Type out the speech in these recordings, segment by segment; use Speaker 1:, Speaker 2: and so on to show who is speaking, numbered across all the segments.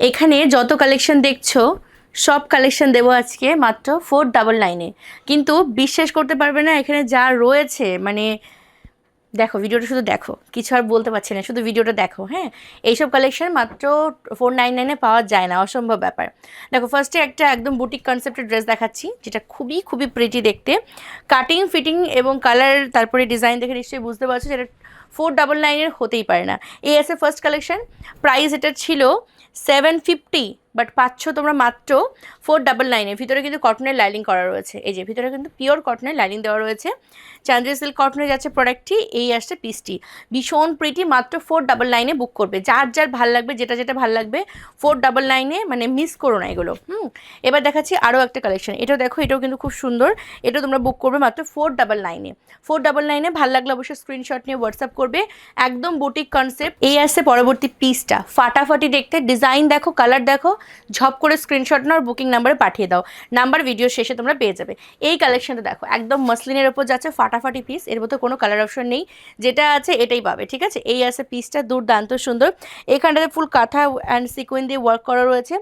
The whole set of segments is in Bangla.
Speaker 1: এখানে যত কালেকশন দেখছ, সব কালেকশন দেবো আজকে মাত্র ফোর ডাবল নাইনে কিন্তু বিশ্বাস করতে পারবে না, এখানে যা রয়েছে মানে দেখো, ভিডিওটা শুধু দেখো, কিছু আর বলতে পারছি না, শুধু ভিডিওটা দেখো হ্যাঁ? এইসব কালেকশন মাত্র ফোর নাইন নাইনে পাওয়া যায় না, অসম্ভব ব্যাপার। দেখো ফার্স্টে একটা একদম বুটিক কনসেপ্টের ড্রেস দেখাচ্ছি, যেটা খুবই খুবই প্রিটি দেখতে। কাটিং ফিটিং এবং কালার তারপরে ডিজাইন দেখে নিশ্চয়ই বুঝতে পারছ যেটা ফোর ডাবল নাইনের হতেই পারে না। এই আছে ফার্স্ট কালেকশন প্রাইস এটা ছিল সেভেন ফিফটি বাট পাচ্ছ তোমরা মাত্র ফোর ডাবল নাইনের ভিতরে কিন্তু কটনের লাইনিং করা রয়েছে। এই যে, ভিতরে কিন্তু পিওর কটনের লাইনিং দেওয়া রয়েছে। চান্দ্রি সিল্ক কটনের যাচ্ছে প্রোডাক্টটি এই আসছে পিসটি ভীষণ প্রিটি মাত্র ফোর ডাবল নাইনে বুক করবে। যার যার ভালো লাগবে, যেটা যেটা ভালো লাগবে ফোর ডাবল নাইনে মানে মিস করো না এগুলো, হুম? এবার দেখাচ্ছি আরও একটা কালেকশন এটাও দেখো, এটাও কিন্তু খুব সুন্দর। এটা তোমরা বুক করবে মাত্র ফোর ডাবল নাইনে ফোর ডাবল নাইনে ভালো লাগলে অবশ্যই স্ক্রিনশট নিয়ে হোয়াটসঅ্যাপ করবে। একদম বুটিক কনসেপ্ট এই আসছে পরবর্তী পিসটা ফাটাফাটি দেখতে ডিজাইন দেখো কালার দেখো। ঝপ করে স্ক্রিনশট নাও বুকিং নাম্বারে পাঠিয়ে দাও। নাম্বার ভিডিও শেষে তোমরা পেয়ে যাবে। এই কালেকশনটা দেখো, একদম মসলিনের ওপর যাচ্ছে ফাটাফাটি পিস এর মধ্যে কোনো কালার অপশন নেই। যেটা আছে এটাই পাবে, ঠিক আছে? এই আছে পিসটা দুর্দান্ত সুন্দর। এখানটাতে ফুল কাঁথা অ্যান্ড সিকুইন দিয়ে ওয়ার্ক করা রয়েছে।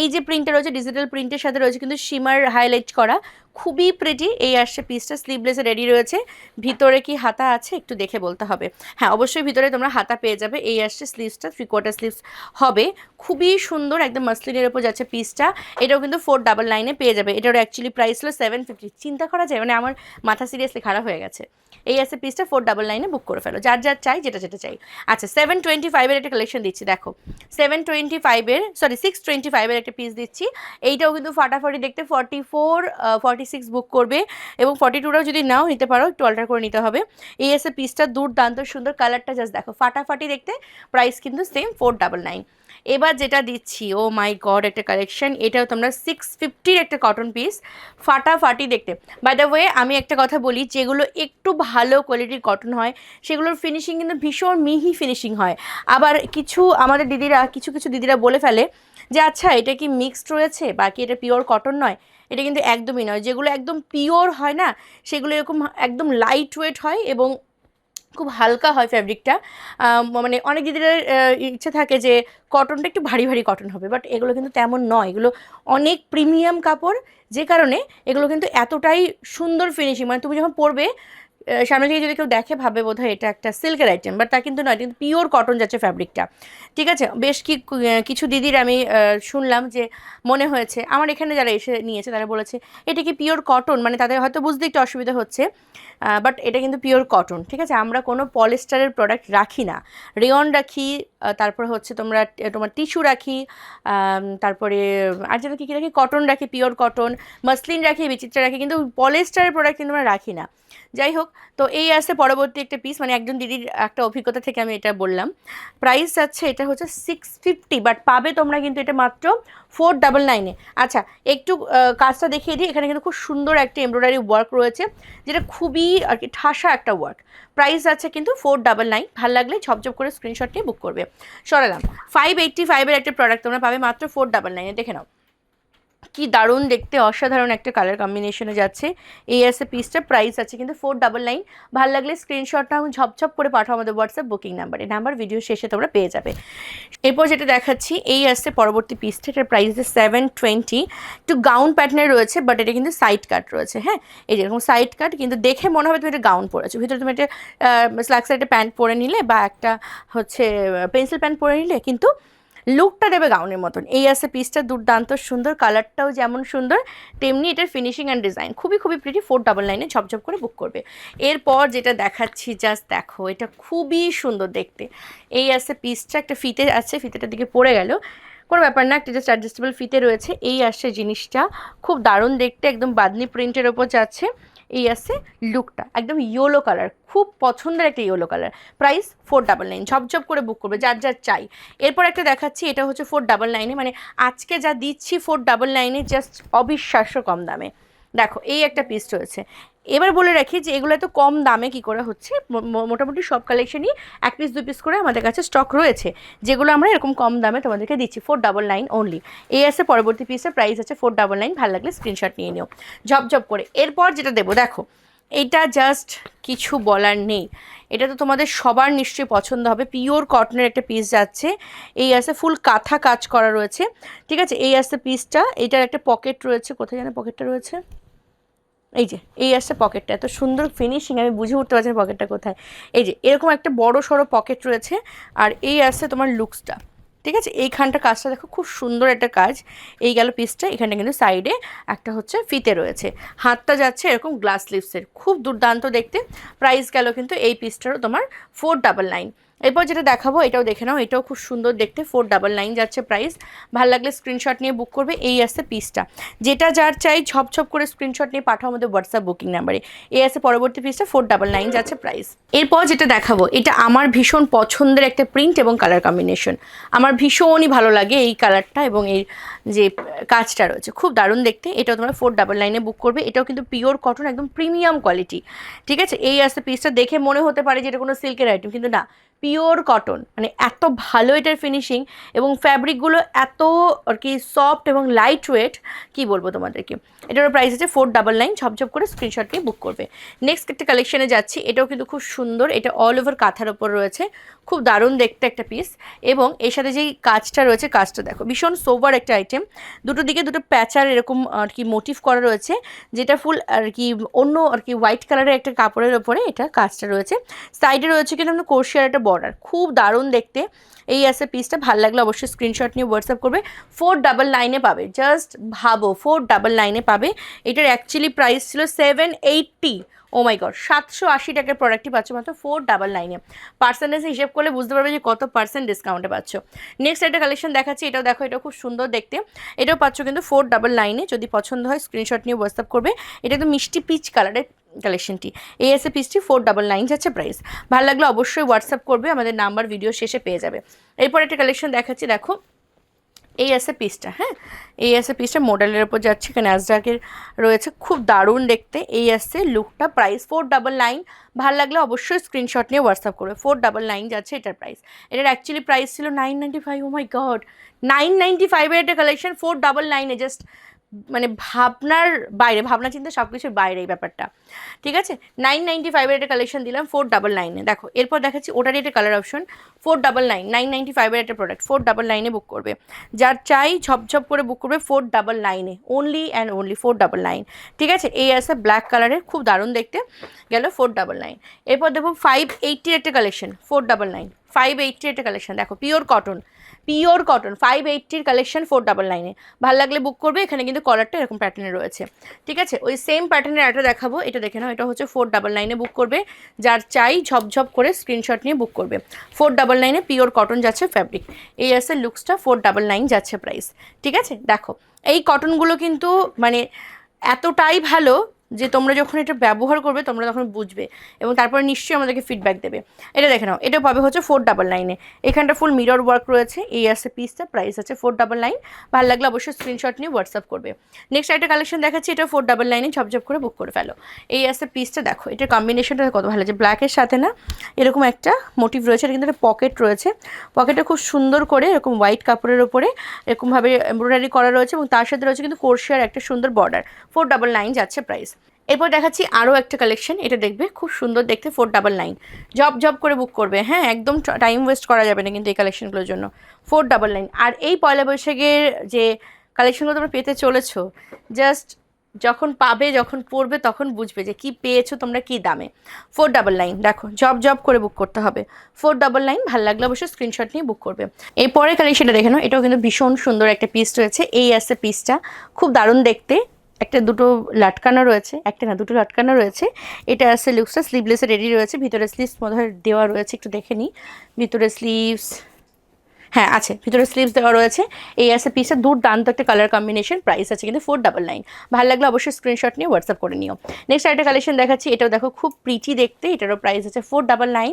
Speaker 1: এই যে প্রিন্টটা রয়েছে ডিজিটাল প্রিন্টের সাথে রয়েছে কিন্তু শিমার হাইলাইট করা। খুবই প্রেটি এই আসছে পিসটা স্লিভলেসে রেডি রয়েছে। ভিতরে কি হাতা আছে একটু দেখে বলতে হবে। হ্যাঁ অবশ্যই ভিতরে তোমরা হাতা পেয়ে যাবে। এই আসছে স্লিভসটা থ্রি কোয়ার্টার স্লিভস হবে। খুবই সুন্দর একদম মাসলিনের ওপর যাচ্ছে পিসটা এটাও কিন্তু ফোর ডাবল নাইনে পেয়ে যাবে। এটার অ্যাকচুয়ালি প্রাইস হলো সেভেন ফিফটি চিন্তা করা যায় মানে আমার মাথা সিরিয়াসলি খারাপ হয়ে গেছে। এই আছে পিসটা ফোর ডাবল নাইনে বুক করে ফেলো। যার যার চাই, যেটা যেটা চাই। আচ্ছা সেভেন টোয়েন্টি ফাইভের একটা কালেকশন দিচ্ছি, দেখো। সেভেন টোয়েন্টি ফাইভের সরি সিক্স টোয়েন্টি ফাইভের একটা পিস দিচ্ছি। এইটাও কিন্তু ফাটাফাটি দেখতে forty four forty six book করবে এবং ফর্টি টুটাও যদি নাও নিতে পারো, একটু অল্টার করে নিতে হবে। এই এসে পিসটা দুর্দান্ত সুন্দর কালারটা জাস্ট দেখো, ফাটাফাটি দেখতে প্রাইস কিন্তু সেম ফোর ডাবল নাইন এবার যেটা দিচ্ছি, ও মাই গড, একটা কালেকশন এটাও তোমরা সিক্স ফিফটির একটা কটন পিস ফাটাফাটি দেখতে। বাই দ্য ওয়ে আমি একটা কথা বলি, যেগুলো একটু ভালো কোয়ালিটির কটন হয়, সেগুলোর ফিনিশিং কিন্তু ভীষণ মিহি ফিনিশিং হয়। আবার কিছু আমাদের দিদিরা, কিছু কিছু দিদিরা বলে ফেলে যে আচ্ছা এটা কি মিক্সড রয়েছে? বাকি এটা পিওর কটন নয়? এটা কিন্তু একদমই নয়। যেগুলো একদম পিওর হয় না, সেগুলো এরকম একদম লাইট ওয়েট হয় এবং খুব হালকা হয় ফ্যাব্রিকটা মানে অনেক দিদিদের ইচ্ছে থাকে যে কটনটা একটু ভারী ভারী কটন হবে বাট এগুলো কিন্তু তেমন নয়। এগুলো অনেক প্রিমিয়াম কাপড়, যে কারণে এগুলো কিন্তু এতটাই সুন্দর ফিনিশিং মানে তুমি যখন পরবে সামনে থেকে যদি কেউ দেখে, ভাবে বোধ এটা একটা সিল্কের আইটেম বাট তা কিন্তু নয়, কিন্তু পিওর কটন যাচ্ছে ফ্যাব্রিকটা ঠিক আছে? বেশ কি কিছু দিদির আমি শুনলাম যে মনে হয়েছে, আমার এখানে যারা এসে নিয়েছে, তারা বলেছে, এটা কি পিওর কটন মানে তাদের হয়তো বুঝতে একটু অসুবিধা হচ্ছে বাট এটা কিন্তু পিওর কটন ঠিক আছে? আমরা কোনো পলিস্টারের প্রোডাক্ট রাখি না। রেয়ন রাখি তারপর হচ্ছে তোমরা তোমার টিস্যু রাখি তারপরে, আর যেটা কী কী রাখি কটন রাখি পিওর কটন মাসলিন রাখি, বিচিত্রা রাখি, কিন্তু পলিস্টারের প্রোডাক্ট কিন্তু আমরা রাখি না। যাই হোক, তো এই আসছে পরবর্তী একটা পিস মানে একজন দিদির একটা অভিজ্ঞতা থেকে আমি এটা বললাম। প্রাইস যাচ্ছে, এটা হচ্ছে সিক্স ফিফটি বাট পাবে তোমরা কিন্তু এটা মাত্র ফোর ডাবল নাইনে আচ্ছা একটু কাজটা দেখিয়ে দিই, এখানে কিন্তু খুব সুন্দর একটা এমব্রয়ডারি ওয়ার্ক রয়েছে, যেটা খুবই, আর কি, ঠাসা একটা ওয়ার্ক প্রাইস আছে কিন্তু ফোর ডাবল নাইন ভালো লাগলে ঝপঝপ করে স্ক্রিনশট নিয়ে বুক করবে। সরালাম। ফাইভ এইট্টি ফাইভের একটা প্রোডাক্ট তোমরা পাবে মাত্র ফোর ডাবল নাইনে দেখে নাও। কি দারুণ দেখতে, অসাধারণ একটা কালার কম্বিনেশনে যাচ্ছে। এই আছে পিসটা প্রাইস আছে কিন্তু ফোর ডাবল নাইন ভালো লাগলে স্ক্রিনশটটা ঝপঝপ করে পাঠাও আমাদের হোয়াটসঅ্যাপ বুকিং নাম্বারে নাম্বার ভিডিও শেষে তোমরা পেয়ে যাবে। এরপর যেটা দেখাচ্ছি, এই আসছে পরবর্তী পিসটা এটার প্রাইস আছে সেভেন টোয়েন্টি একটু গাউন প্যাটার্নের রয়েছে বাট এটা কিন্তু সাইড কাট রয়েছে হ্যাঁ? এই যেরকম সাইড কাট কিন্তু দেখে মনে হবে তুমি একটা গাউন পরেছো। ভিতরে তুমি একটা স্ল্যাক্সের একটা প্যান্ট পরে নিলে বা একটা হচ্ছে পেন্সিল প্যান্ট পরে নিলে, কিন্তু লুকটা দেবে গাউনের মতন। এই আছে পিসটা দুর্দান্ত সুন্দর কালারটাও যেমন সুন্দর, তেমনি এটার ফিনিশিং অ্যান্ড ডিজাইন খুবই খুবই প্রিটি ফোর ডাবল নাইনে ঝপঝপ করে বুক করবে। এরপর যেটা দেখাচ্ছি জাস্ট দেখো, এটা খুবই সুন্দর দেখতে। এই আছে পিসটা একটা ফিতে আছে ফিতেটার দিকে পড়ে গেল। কোনো ব্যাপার না, একটা জাস্ট অ্যাডজাস্টেবল ফিতে রয়েছে। এই আসছে জিনিসটা। খুব দারুণ দেখতে, একদম বাদনি প্রিন্টের ওপর যাচ্ছে। এই আছে লুকটা একদম ইয়েলো কালার খুব পছন্দের একটা yellow colour price four double nine ঝপঝপ করে বুক করবে, যার যার চাই। এরপর একটা দেখাচ্ছি, এটা হচ্ছে ফোর ডাবল নাইনে মানে আজকে যা দিচ্ছি ফোর ডাবল নাইনে জাস্ট অবিশ্বাস্য কম দামে। দেখো, এই একটা পিস রয়েছে। এবার বলে রাখি যে এগুলো এত কম দামে কি করে হচ্ছে? মোটামুটি সব কালেকশনই এক পিস দু পিস করে আমাদের কাছে স্টক রয়েছে। যেগুলো আমরা এরকম কম দামে তোমাদেরকে দিচ্ছি ফোর ডাবল নাইন অনলি এই আছে পরবর্তী পিসের প্রাইস আছে ফোর ডাবল নাইন ভালো লাগলে স্ক্রিনশট নিয়ে নিও। ঝপঝপ করে। এরপর যেটা দেবো, দেখো এটা জাস্ট কিছু বলার নেই। এটা তো তোমাদের সবার নিশ্চয়ই পছন্দ হবে। পিওর কটনের একটা পিস যাচ্ছে। এই আছে ফুল কাঁথা কাজ করা রয়েছে। ঠিক আছে? এই আছে পিসটা এটার একটা পকেট রয়েছে। কোথায় জানে পকেটটা রয়েছে? এই যে, এই আসছে পকেটটা এত সুন্দর ফিনিশিং আমি বুঝে উঠতে পারছি পকেটটা কোথায়। এই যে, এরকম একটা বড় সড়ো পকেট রয়েছে। আর এই আসছে তোমার লুকসটা ঠিক আছে? এইখানটা কাজটা দেখো, খুব সুন্দর একটা কাজ। এই গেল পিসটা এখানটা কিন্তু সাইডে একটা হচ্ছে ফিতে রয়েছে। হাতটা যাচ্ছে এরকম গ্লাস লিপসের খুব দুর্দান্ত দেখতে। প্রাইস গেল কিন্তু এই পিসটারও তোমার ফোর ডাবল নাইন এরপর যেটা দেখাবো, এটাও দেখে নাও, এটাও খুব সুন্দর দেখতে ফোর ডাবল নাইন যাচ্ছে প্রাইস ভালো লাগলে স্ক্রিনশট নিয়ে বুক করবে, এই আসছে পিসটা যেটা যার চাই, ঝপ করে স্ক্রিনশট নিয়ে পাঠাও আমাদের হোয়াটসঅ্যাপ বুকিং নাম্বারে এই আছে পরবর্তী পিসটা ফোর ডাবল নাইন যাচ্ছে প্রাইস এরপর যেটা দেখাবো, এটা আমার ভীষণ পছন্দের একটা প্রিন্ট এবং কালার কম্বিনেশন আমার ভীষণই ভালো লাগে এই কালারটা এবং এই যে কাজটা রয়েছে। খুব দারুণ দেখতে, এটাও তোমরা ফোর ডাবল নাইনে বুক করবে, এটাও কিন্তু পিওর কটন একদম প্রিমিয়াম কোয়ালিটি ঠিক আছে? এই আসতে পিসটা দেখে মনে হতে পারে যে এটা কোনো সিল্কের আইটেম কিন্তু না। Pure cotton. মানে এত ভালো এটার ফিনিশিং এবং ফ্যাব্রিকগুলো এত আর কি সফট এবং লাইট ওয়েট কী বলব তোমাদেরকে? এটার প্রাইস আছে ফোর ডাবল নাইন ঝপঝপ করে স্ক্রিনশট নিয়ে বুক করবে। নেক্সট একটা কালেকশানে যাচ্ছি, এটাও কিন্তু খুব সুন্দর, এটা অল ওভার কাঁথার ওপর রয়েছে। খুব দারুণ দেখতে একটা পিস এবং এর সাথে যেই কাজটা রয়েছে, কাজটা দেখো। ভীষণ সোবার একটা আইটেম দুটো দিকে দুটো প্যাচার এরকম আর কি মোটিভ করা রয়েছে, যেটা ফুল আর কি অন্য আর কি হোয়াইট কালারের একটা কাপড়ের ওপরে এটা কাজটা রয়েছে। সাইডে রয়েছে কিন্তু আমরা কোর্শিয়ার একটা বর্ডার খুব দারুণ দেখতে। এই আছে পিসটা ভালো লাগলে অবশ্যই স্ক্রিনশট নিয়ে হোয়াটসঅ্যাপ করবে। ফোর ডাবল নাইনে পাবে। জাস্ট ভাবো ফোর ডাবল নাইনে পাবে। এটার অ্যাকচুয়ালি প্রাইস ছিল seven eighty oh my god সাতশো আশি টাকার প্রোডাক্টটি পাচ্ছ মাত্র ফোর ডাবল নাইনে পার্সেন্টেজ হিসেব করলে বুঝতে পারবে যে কত পার্সেন্ট ডিসকাউন্টে পাচ্ছ। নেক্সট একটা কালেকশন দেখাচ্ছি, এটাও দেখো এটা খুব সুন্দর দেখতে। এটাও পাচ্ছ কিন্তু ফোর ডাবল নাইনে যদি পছন্দ হয় স্ক্রিনশট নিয়ে হোয়াটসঅ্যাপ করবে। এটা তো মিষ্টি পিচ কালারের কালেকশনটি এই এসে পিসটি ফোর ডাবল নাইন যাচ্ছে প্রাইস ভালো লাগলে অবশ্যই হোয়াটসঅ্যাপ করবে, আমাদের নাম্বার ভিডিও শেষে পেয়ে যাবে। এরপর একটা কালেকশন দেখাচ্ছি, দেখো। এই আছে পিসটা হ্যাঁ? এই আছে পিসটা মডেলের ওপর যাচ্ছে, এখানে অ্যাসডাকের রয়েছে। খুব দারুণ দেখতে এই আসছে লুকটা প্রাইস ফোর ডাবল নাইন ভালো লাগলে অবশ্যই স্ক্রিনশট নিয়ে হোয়াটসঅ্যাপ করবে। ফোর ডাবল নাইন যাচ্ছে এটার প্রাইস এটার অ্যাকচুয়ালি প্রাইস ছিল nine ninety five oh my god nine ninety ফাইভের একটা কালেকশন ফোর ডাবল নাইনে জাস্ট মানে ভাবনার বাইরে, ভাবনা চিন্তা সব কিছুর বাইরে এই ব্যাপারটা। ঠিক আছে? নাইন নাইনটি ফাইভের একটা কালেকশন দিলাম ফোর ডাবল নাইনে দেখো, এরপর দেখাচ্ছি ওটার একটা colour option four double nine nine ninety ফাইভের একটা প্রোডাক্ট ফোর ডাবল নাইনে বুক করবে। যার চাই ঝপঝপ করে বুক করবে ফোর ডাবল নাইনে only and only four double nine ঠিক আছে? এই আছে ব্ল্যাক কালারের খুব দারুণ দেখতে। গেল ফোর ডাবল নাইন এরপর দেখো ফাইভ এইটটির একটা collection four double nine five এইটটির একটা কালেকশন দেখো pure cotton pure cotton five এইটটির collection four double নাইনে ভালো লাগলে বুক করবে, এখানে কিন্তু কলারটা এরকম প্যাটার্নে রয়েছে। ঠিক আছে? ওই সেম প্যাটার্নের একটা দেখাবো, এটা দেখে নাও, এটা হচ্ছে ফোর ডাবল নাইনে বুক করবে। যার চাই ঝপঝপ করে স্ক্রিনশট নিয়ে বুক করবে। ফোর ডাবল নাইনে পিওর কটন যাচ্ছে ফ্যাব্রিক এই আছে লুকসটা ফোর ডাবল নাইন যাচ্ছে প্রাইস ঠিক আছে? দেখো, এই কটনগুলো কিন্তু মানে এতটাই ভালো যে তোমরা যখন এটা ব্যবহার করবে, তোমরা তখন বুঝবে এবং তারপরে নিশ্চয়ই আমাদেরকে ফিডব্যাক দেবে। এটা দেখে নাও, এটা পাবে হচ্ছে ফোর ডাবল নাইনে এখানটা ফুল মিরর ওয়ার্ক রয়েছে, এই আছে পিসটা প্রাইস আছে ফোর ডাবল নাইন ভালো লাগলে অবশ্যই স্ক্রিনশট নিয়ে হোয়াটসঅ্যাপ করবে। নেক্সট একটা কালেকশন দেখাচ্ছি, এটা ফোর ডাবল নাইনে ঝপঝপ করে বুক করে ফেলো। এই আছে পিসটা দেখো, এটার কম্বিনেশনটা কত ভালো যে ব্ল্যাকের সাথে না, এরকম একটা মোটিভ রয়েছে, এটা কিন্তু একটা পকেট রয়েছে। পকেটটা খুব সুন্দর করে এরকম হোয়াইট কাপড়ের ওপরে এরকমভাবে এমব্রয়ডারি করা রয়েছে এবং তার সাথে রয়েছে কিন্তু কোর্সিয়ার একটা সুন্দর বর্ডার ফোর ডাবল নাইন যাচ্ছে প্রাইস এরপর দেখাচ্ছি আরও একটা কালেকশন এটা দেখবে, খুব সুন্দর দেখতে ফোর ডাবল নাইন জব জব করে বুক করবে। হ্যাঁ একদম টাইম ওয়েস্ট করা যাবে না কিন্তু এই কালেকশনগুলোর জন্য। ফোর ডাবল নাইন আর এই পয়লা বৈশাখের যে কালেকশনগুলো তোমরা পেতে চলেছো জাস্ট যখন পাবে, যখন পড়বে, তখন বুঝবে যে কি পেয়েছ তোমরা কি দামে। ফোর ডাবল নাইন দেখো জব জব করে বুক করতে হবে। ফোর ডাবল নাইন ভালো লাগলে অবশ্যই স্ক্রিনশট নিয়ে বুক করবে। এরপরে কালেকশনটা দেখে নাও, এটাও কিন্তু ভীষণ সুন্দর একটা পিস রয়েছে, এই আছে পিসটা খুব দারুণ দেখতে। একটা দুটো লাটকানো রয়েছে, একটা না, দুটো লাটকানো রয়েছে। এটা আছে লুকসটা স্লিভলেসে রেডি রয়েছে, ভিতরে স্লিভস মধ্যে দেওয়া রয়েছে, একটু দেখে নিই। ভিতরে স্লিভস হ্যাঁ আছে। ভিতরে স্লিভস দেওয়া রয়েছে। এই আছে পিসটা দুর্দান্ত একটা কালার কম্বিনেশন প্রাইস আছে কিন্তু ফোর ডাবল নাইন ভালো লাগলে অবশ্যই স্ক্রিনশট নিয়ে হোয়াটসঅ্যাপ করে নিও। নেক্সট একটা কালেকশন দেখাচ্ছি, এটাও দেখো খুব প্রিটি দেখতে। এটারও প্রাইস আছে ফোর ডাবল নাইন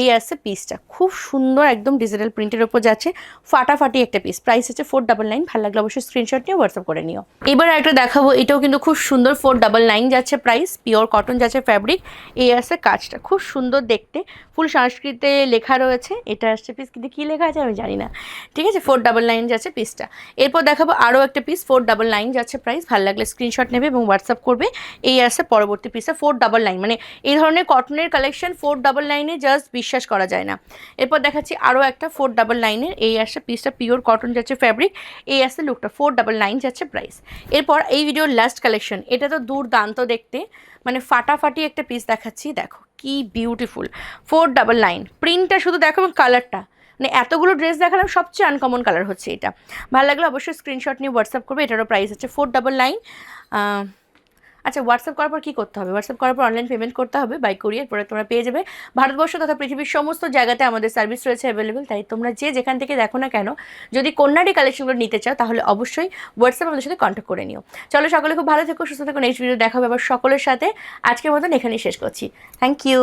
Speaker 1: এই আছে পিসটা খুব সুন্দর একদম ডিজিটাল প্রিন্টের ওপর যাচ্ছে। ফাটাফাটি একটা পিস প্রাইস আছে ফোর ডাবল নাইন ভালো লাগলে অবশ্যই স্ক্রিনশট নিয়ে হোয়াটসঅ্যাপ করে নিও। এবার একটা দেখাবো, এটাও কিন্তু খুব সুন্দর ফোর ডাবল নাইন যাচ্ছে প্রাইস পিওর কটন যাচ্ছে ফ্যাব্রিক এই আছে কাজটা খুব সুন্দর দেখতে। ফুল সংস্কৃতে লেখা রয়েছে। এটা আসছে পিস কিন্তু কী লেখা আছে আমি জানি না। ঠিক আছে? ফোর ডাবল নাইন যাচ্ছে পিসটা এরপর দেখাবো আরও একটা পিস ফোর ডাবল নাইন যাচ্ছে প্রাইস ভালো লাগলে স্ক্রিনশট নেবে এবং হোয়াটসঅ্যাপ করবে। এই আসছে পরবর্তী পিসে ফোর ডাবল নাইন মানে এই ধরনের কটনের কালেকশন ফোর ডাবল নাইনে জাস্ট বিশ্বাস করা যায় না। এরপর দেখাচ্ছি আরও একটা ফোর ডাবল নাইনের এই আসছে পিসটা পিওর কটন যাচ্ছে ফ্যাব্রিক এই আসছে লুকটা ফোর ডাবল নাইন যাচ্ছে প্রাইস এরপর এই ভিডিওর লাস্ট কালেকশন এটা তো দুর্দান্ত দেখতে। মানে ফাটাফাটি একটা পিস দেখাচ্ছি। দেখো, কি বিউটিফুল ফোর ডাবল নাইন প্রিন্টটা শুধু দেখো এবং কালারটা মানে এতগুলো ড্রেস দেখালাম, সবচেয়ে আনকমন কালার হচ্ছে এটা। ভালো লাগলে অবশ্যই স্ক্রিনশট নিয়ে হোয়াটসঅ্যাপ করবে, এটারও প্রাইস হচ্ছে ফোর ডাবল নাইন আচ্ছা হোয়াটসঅ্যাপ করার পর কী করতে হবে? হোয়াটসঅ্যাপ করার পর অনলাইন পেমেন্ট করতে হবে বাই কুরিয়ার পরে তোমরা পেয়ে যাবে। ভারতবর্ষ তথা পৃথিবীর সমস্ত জায়গাতে আমাদের সার্ভিস রয়েছে অ্যাভেলেবেল তাই তোমরা যে যেখান থেকে দেখো না কেন, যদি কন্যাটি কালেকশনগুলো নিতে চাও, তাহলে অবশ্যই হোয়াটসঅ্যাপ আমাদের সাথে কন্ট্যাক্ট করে নিও। চলো সকলে খুব ভালো থেকো, সুস্থ থেকো নেক্সট ভিডিও দেখা হবে আবার সকলের সাথে। আজকের মতন এখানেই শেষ করছি। Thank you